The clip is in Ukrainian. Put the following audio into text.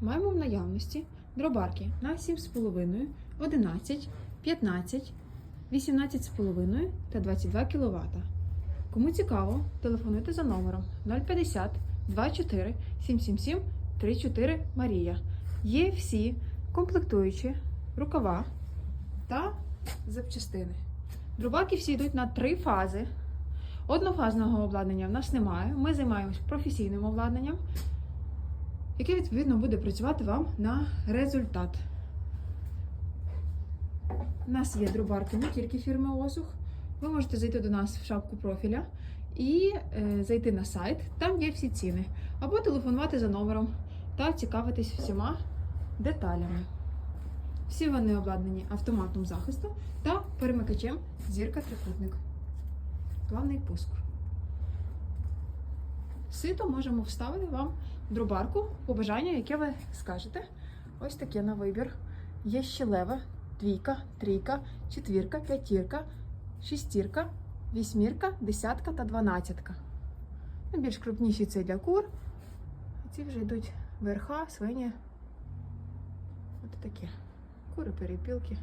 маємо в наявності дробарки на 7,5, 11, 15, 18,5 та 22 кВт. Кому цікаво, телефонуйте за номером 050 24 777 34 Марія. Є всі комплектуючі рукава та запчастини. Дробарки всі йдуть на три фази. Однофазного обладнання в нас немає. Ми займаємось професійним обладнанням, яке відповідно буде працювати вам на результат. У нас є дробарки не тільки фірми Осух. Ви можете зайти до нас в шапку профіля і е, зайти на сайт, там є всі ціни. Або телефонувати за номером та цікавитись всіма деталями. Всі вони обладнані автоматом захисту та перемикачем зірка трикутник. Плавний пуск. Сито можемо вставити вам в дробарку по бажанню, яке ви скажете. Ось таке на вибір. Є ще леве, двійка, трійка, четвірка, п'ятірка, шістірка, вісьмірка, десятка та дванадцятка. Ну, Більш крупніші це для кур. Ці вже йдуть верха, свині. От такі. Кури, перепілки.